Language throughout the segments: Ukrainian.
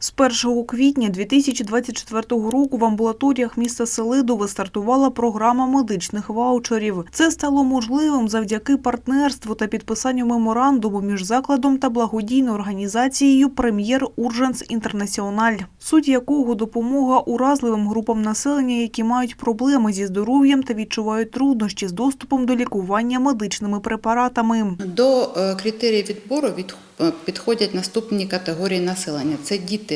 З 1 квітня 2024 року в амбулаторіях міста Селидове стартувала програма медичних ваучерів. Це стало можливим завдяки партнерству та підписанню меморандуму між закладом та благодійною організацією Прем'єр Урженс Інтернаціональ, суть якого допомога уразливим групам населення, які мають проблеми зі здоров'ям та відчувають труднощі з доступом до лікування медичними препаратами. До е, критеріїв відбору від- е, підходять наступні категорії населення: це діти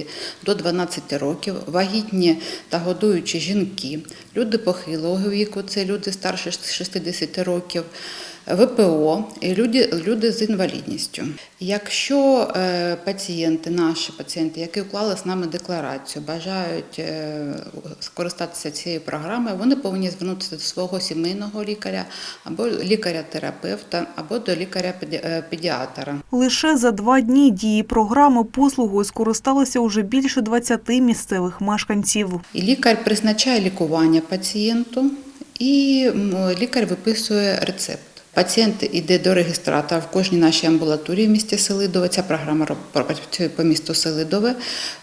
до 12 років, вагітні та годуючі жінки, люди похилого віку, це люди старше 60 років. ВПО і люди, люди з інвалідністю. Якщо е, пацієнти, наші пацієнти, які уклали з нами декларацію, бажають е, скористатися цією програмою, вони повинні звернутися до свого сімейного лікаря або лікаря-терапевта, або до лікаря-педіатра. Лише за два дні дії програми послугою скористалося уже більше 20 місцевих мешканців. І лікар призначає лікування пацієнту, і лікар виписує рецепт. Пацієнт йде до реєстратора в кожній нашій амбулаторії в місті Селидове. Ця програма працює по місту Селидове.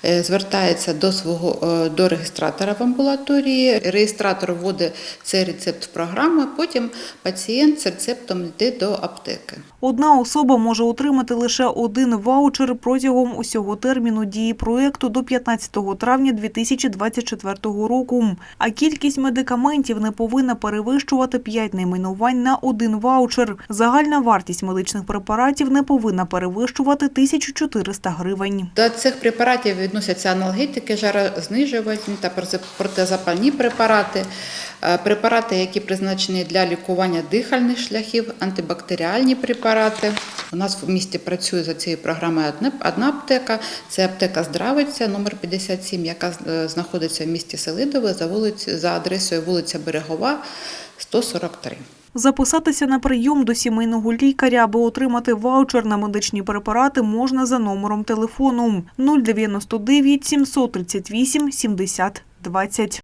Е, Звертається до свого е, до реєстратора в амбулаторії. Реєстратор вводить цей рецепт в програму. Потім пацієнт з рецептом йде до аптеки. Одна особа може отримати лише один ваучер протягом усього терміну дії проекту до 15 травня 2024 року. А кількість медикаментів не повинна перевищувати 5 найменувань на один ваучер. Загальна вартість медичних препаратів не повинна перевищувати 1400 гривень. До цих препаратів відносяться аналгетики, жарознижувальні та протизапальні препарати, е, препарати, які призначені для лікування дихальних шляхів, антибактеріальні препарати. У нас в місті працює за цією програмою одна, одна аптека. Це аптека Здравиця, номер 57, яка е, знаходиться в місті Селидове за вулиці за адресою вулиця Берегова, 143. Записатися на прийом до сімейного лікаря або отримати ваучер на медичні препарати можна за номером телефону 099 738 70 20.